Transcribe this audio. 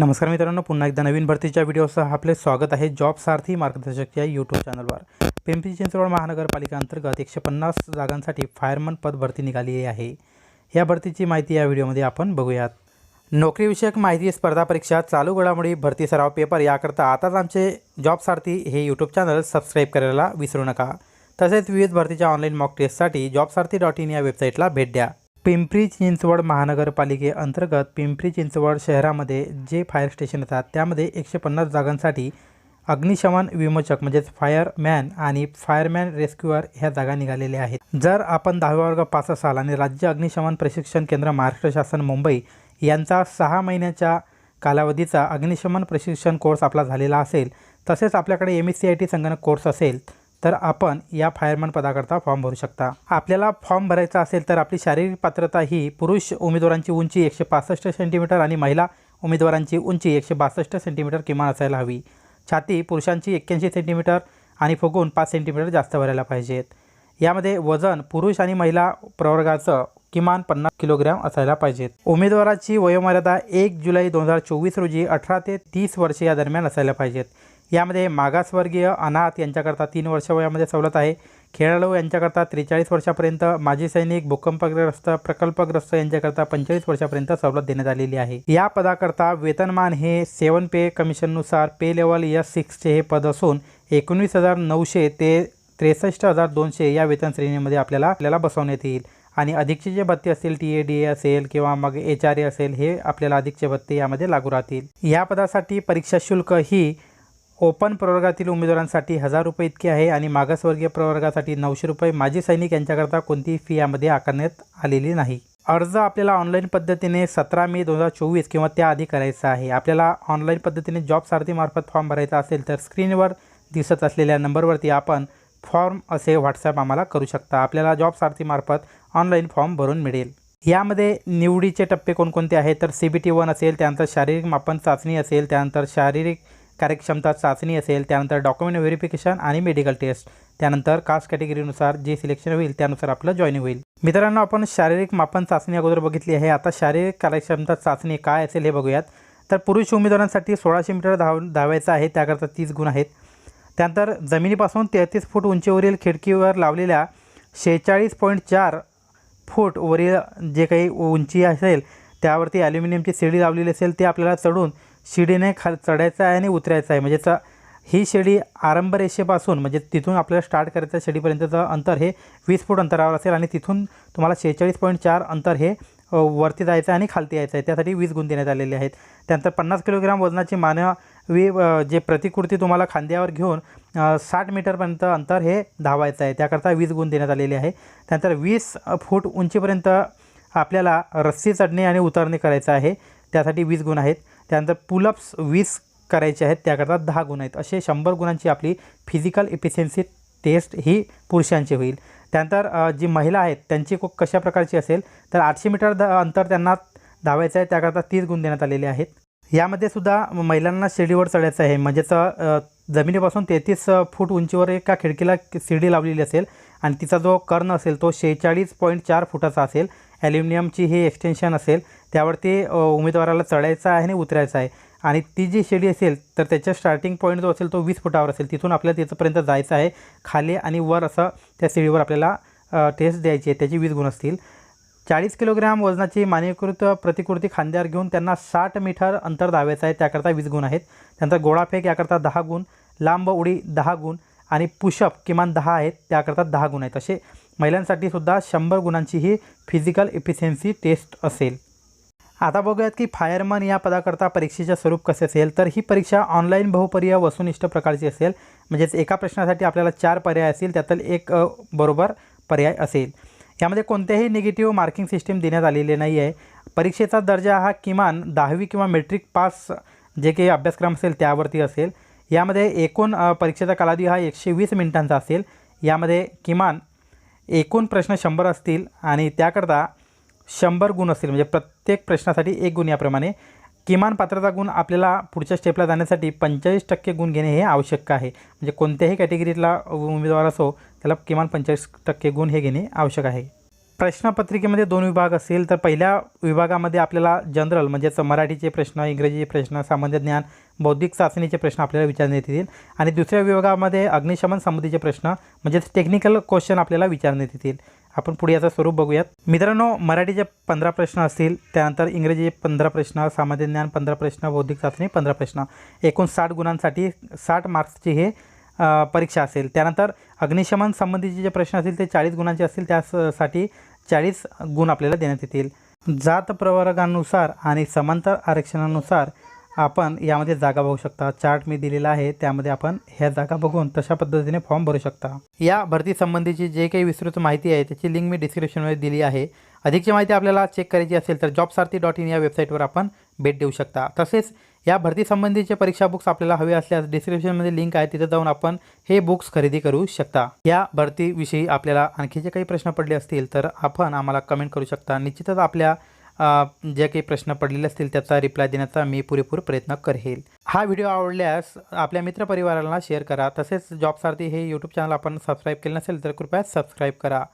नमस्कार मित्रांनो पुन्हा एकदा नवीन भरतीच्या व्हिडिओसह आपले स्वागत आहे जॉब सारथी मार्गदर्शक या यूट्यूब चॅनलवर पिंपरी चिंचवड महानगरपालिका अंतर्गत एकशे पन्नास जागांसाठी फायरमन पद भरती निघाली आहे. या भरतीची माहिती या व्हिडिओमध्ये आपण बघूयात. नोकरीविषयक माहिती स्पर्धा परीक्षा चालू घडामोडी भरती सराव पेपर याकरता आताच आमचे जॉब सारथी हे यूट्यूब चॅनल सबस्क्राईब करायला विसरू नका. तसेच विविध भरतीच्या ऑनलाईन मॉक टेस्टसाठी जॉब सारथी डॉट इन या वेबसाईटला भेट द्या. पिंपरी चिंचवड महानगरपालिकेअंतर्गत पिंपरी चिंचवड शहरामध्ये जे फायर स्टेशन येतात त्यामध्ये एकशे पन्नास जागांसाठी अग्निशमन विमोचक म्हणजेच फायरमॅन आणि फायरमॅन रेस्क्युअर ह्या जागा निघालेल्या आहेत. जर आपण दहाव्या वर्ग पास असाल आणि राज्य अग्निशमन प्रशिक्षण केंद्र महाराष्ट्र शासन मुंबई यांचा सहा महिन्याच्या कालावधीचा अग्निशमन प्रशिक्षण कोर्स आपला झालेला असेल तसेच आपल्याकडे M S C I T संगणक कोर्स असेल तर आपण या फायरमॅन पदाकरता फॉर्म भरू शकता. आपल्याला फॉर्म भरायचा असेल तर आपली शारीरिक पात्रता ही पुरुष उमेदवारांची उंची एकशे पासष्ट सेंटीमीटर आणि महिला उमेदवारांची उंची एकशे बासष्ट सेंटीमीटर किमान असायला हवी. छाती पुरुषांची एक्क्याऐंशी सेंटीमीटर आणि फुगून पाच सेंटीमीटर जास्त भरायला पाहिजेत. यामध्ये वजन पुरुष आणि महिला प्रवर्गाचं किमान पन्नास किलोग्रॅम असायला पाहिजेत. उमेदवाराची वयोमर्यादा एक जुलै दोन हजार चोवीस रोजी अठरा ते तीस वर्षे या दरम्यान असायला पाहिजेत. यामध्ये मागासवर्गीय अनाथ यांच्याकरता तीन वर्ष वयामध्ये सवलत आहे. खेळाडू यांच्याकरता त्रेचाळीस वर्षापर्यंत माजी सैनिक भूकंपग्रस्त प्रकल्पग्रस्त यांच्याकरता पंचेचाळीस वर्षापर्यंत सवलत देण्यात आलेली आहे. या पदाकरता वेतनमान हे सेवन पे कमिशननुसार पे लेवल एस सिक्सचे हे पद असून एकोणवीस हजार नऊशे ते त्रेसष्ट हजार दोनशे या वेतन श्रेणीमध्ये आपल्याला आपल्याला बसवण्यात येईल. आणि अधिकचे जे भत्ते असतील टी ए डी ए असेल किंवा मग एच आर ए असेल हे आपल्याला अधिकचे भत्ते यामध्ये लागू राहतील. या पदासाठी परीक्षा शुल्क ही ओपन प्रवर्गातील उमेदवारांसाठी हजार रुपये इतके आहे आणि मागासवर्गीय प्रवर्गासाठी नऊशे रुपये माजी सैनिक यांच्याकरता कोणतीही फी यामध्ये आकारण्यात आलेली नाही. अर्ज आपल्याला ऑनलाईन पद्धतीने सतरा मे दोन हजार चोवीस किंवा त्याआधी करायचा आहे. आपल्याला ऑनलाईन पद्धतीने जॉब सारथीमार्फत फॉर्म भरायचा असेल तर स्क्रीनवर दिसत असलेल्या नंबरवरती आपण फॉर्म असे व्हॉट्सॲप आम्हाला करू शकता. आपल्याला जॉब सारथीमार्फत ऑनलाईन फॉर्म भरून मिळेल. यामध्ये निवडीचे टप्पे कोणकोणते आहेत? तर सी बी टी वन असेल त्यानंतर शारीरिक मापन चाचणी असेल त्यानंतर शारीरिक कार्यक्षमता चाचणी असेल त्यानंतर डॉक्युमेंट व्हेरिफिकेशन आणि मेडिकल टेस्ट त्यानंतर कास्ट कॅटेगरीनुसार जे सिलेक्शन होईल त्यानुसार आपलं जॉईनिंग होईल. मित्रांनो आपण शारीरिक मापन चाचणी अगोदर बघितली आहे. आता शारीरिक कार्यक्षमता चाचणी काय असेल हे बघूयात. तर पुरुष उमेदवारांसाठी सोळाशे मीटर धाव धावायचं आहे त्याकरता तीस गुण आहेत. त्यानंतर जमिनीपासून तेहतीस फूट उंचीवरील खिडकीवर लावलेल्या शेहेचाळीस पॉईंट चार फूटवरील जे काही उंची असेल त्यावरती ॲल्युमिनियमची शिडी लावलेली असेल ते आपल्याला चढून शिडीने खाल चढायचं आहे आणि उतरायचं आहे. म्हणजे च ही शिडी आरंभ रेषेपासून म्हणजे तिथून आपल्याला स्टार्ट करायचं शिडीपर्यंतचं अंतर हे वीस फूट अंतरावर असेल आणि तिथून तुम्हाला शेहेचाळीस पॉईंट चार अंतर हे वरती जायचं आहे आणि खालती यायचं आहे. त्यासाठी वीस गुण देण्यात आलेले आहेत. त्यानंतर पन्नास किलोग्राम वजनाची मानवी जे प्रतिकृती तुम्हाला खांद्यावर घेऊन साठ मीटरपर्यंत अंतर हे धावायचं आहे. त्याकरता वीस गुण देण्यात आलेले आहे. त्यानंतर वीस फूट उंचीपर्यंत आपल्याला रस्सी चढणे आणि उतरणे करायचं आहे. त्यासाठी वीस गुण आहेत. त्यानंतर पुलअप्स वीस करायचे आहेत त्याकरता दहा गुण आहेत. असे शंभर गुणांची आपली फिजिकल इफिशियन्सी टेस्ट ही पुरुषांची होईल. त्यानंतर जी महिला आहेत त्यांची को कशा प्रकारची असेल तर आठशे मीटर द अंतर त्यांना धावायचं आहे त्याकरता तीस गुण देण्यात आलेले आहेत. यामध्ये सुद्धा महिलांना शिडीवर चढायचं आहे म्हणजेच जमिनीपासून तेहतीस फूट उंचीवर एका खिडकीला शिडी लावलेली असेल आणि तिचा जो कर्ण असेल तो शेहेचाळीस पॉईंट चार फुटाचा असेल ॲल्युमिनियमची ही एक्सटेन्शन असेल त्यावरती उमेदवाराला चढायचं आहे आणि उतरायचं आहे. आणि ती जी शिडी असेल तर त्याच्या स्टार्टिंग पॉईंट जो असेल तो वीस फुटावर असेल. तिथून आपल्याला तिथंपर्यंत जायचं आहे. खाली आणि वर असं त्या शिडीवर आपल्याला टेस्ट द्यायची आहे. त्याची वीस गुण असतील. चाळीस किलोग्रॅम वजनाची मानवीकृत प्रतिकृती खांद्यावर घेऊन त्यांना साठ मीटर अंतर धावायचं आहे. त्याकरता वीस गुण आहेत. त्यानंतर गोळाफेक याकरता दहा गुण लांब उडी दहा गुण आणि पुशअप किमान दहा आहेत. त्याकरता दहा गुण आहेत. असे महिलांसाठी सुद्धा शंभर गुणांची ही फिजिकल इफिशियन्सी टेस्ट असेल. आता बघूयात की फायरमन या पदाकरता परीक्षेचे स्वरूप कसे असेल? तर ही परीक्षा ऑनलाईन बहुपर्याय वस्तुनिष्ठ प्रकारची असेल. म्हणजेच एका प्रश्नासाठी आपल्याला चार पर्याय असतील त्यातील एक बरोबर पर्याय असेल. यामध्ये कोणत्याही निगेटिव्ह मार्किंग सिस्टीम देण्यात आलेली नाही आहे परीक्षेचा दर्जा हा किमान दहावी किंवा मेट्रिक पास जे काही अभ्यासक्रम असेल त्यावरती असेल. यामध्ये एकूण परीक्षेचा कालावधी हा एकशे वीस मिनिटांचा असेल. यामध्ये किमान एकूण प्रश्न शंभर असतील आणि त्याकरता शंभर गुण असतील. म्हणजे प्रत्येक प्रश्नासाठी एक गुण याप्रमाणे. किमान पात्रता गुण आपल्याला पुढच्या स्टेपला जाण्यासाठी पंचेचाळीस टक्के गुण घेणे हे आवश्यक आहे. म्हणजे कोणत्याही कॅटेगरीतला उमेदवार असो त्याला किमान पंचेचाळीस टक्के गुण हे घेणे आवश्यक आहे. प्रश्नपत्रिकेमध्ये दोन विभाग असेल तर पहिल्या विभागामध्ये आपल्याला जनरल म्हणजेच मराठीचे प्रश्न इंग्रजीचे प्रश्न सामान्य ज्ञान बौद्धिक चाचणीचे प्रश्न आपल्याला विचारण्यात येतील. आणि दुसऱ्या विभागामध्ये अग्निशमन संबंधीचे प्रश्न म्हणजेच टेक्निकल क्वेश्चन आपल्याला विचारण्यात येतील. आपण पुढे याचं स्वरूप बघूयात. मित्रांनो मराठीचे पंधरा प्रश्न असतील त्यानंतर इंग्रजीचे पंधरा प्रश्न सामान्य ज्ञान पंधरा प्रश्न बौद्धिक चाचणी पंधरा प्रश्न. एकूण साठ गुणांसाठी साठ मार्क्सची हे परीक्षा असेल. त्यानंतर अग्निशमन संबंधीचे जे प्रश्न असतील ते चाळीस गुणांचे असतील. त्यासाठी चाळीस गुण आपल्याला देण्यात येतील. जात प्रवर्गानुसार आणि समांतर आरक्षणानुसार आपण यामध्ये जागा बघू शकता. चार्ट मी दिलेला आहे त्यामध्ये आपण ह्या जागा बघून तशा पद्धतीने फॉर्म भरू शकता. या भरती संबंधीची जे काही विस्तृत माहिती आहे त्याची लिंक मी डिस्क्रिप्शनमध्ये दिली आहे. अधिकची माहिती आपल्याला चेक करायची असेल तर जॉबसारथी डॉट इन या वेबसाईटवर आपण भेट देऊ शकता. तसेच या भरतीसंबंधीचे परीक्षा बुक्स आपल्याला हवे असल्यास डिस्क्रिप्शनमध्ये लिंक आहे तिथे जाऊन आपण हे बुक्स खरेदी करू शकता. या भरतीविषयी आपल्याला आणखी जे काही प्रश्न पडले असतील तर आपण आम्हाला कमेंट करू शकता. निश्चितच आपल्या जे काही प्रश्न पडलेले असतील त्याचा रिप्लाय देण्याचा मी पुरेपूर प्रयत्न करेल. हा व्हिडिओ आवडल्यास आपल्या मित्रपरिवाराला शेअर करा. तसेच जॉबसारथी हे यूट्यूब चॅनल आपण सबस्क्राईब केलं नसेल तर कृपया सबस्क्राईब करा.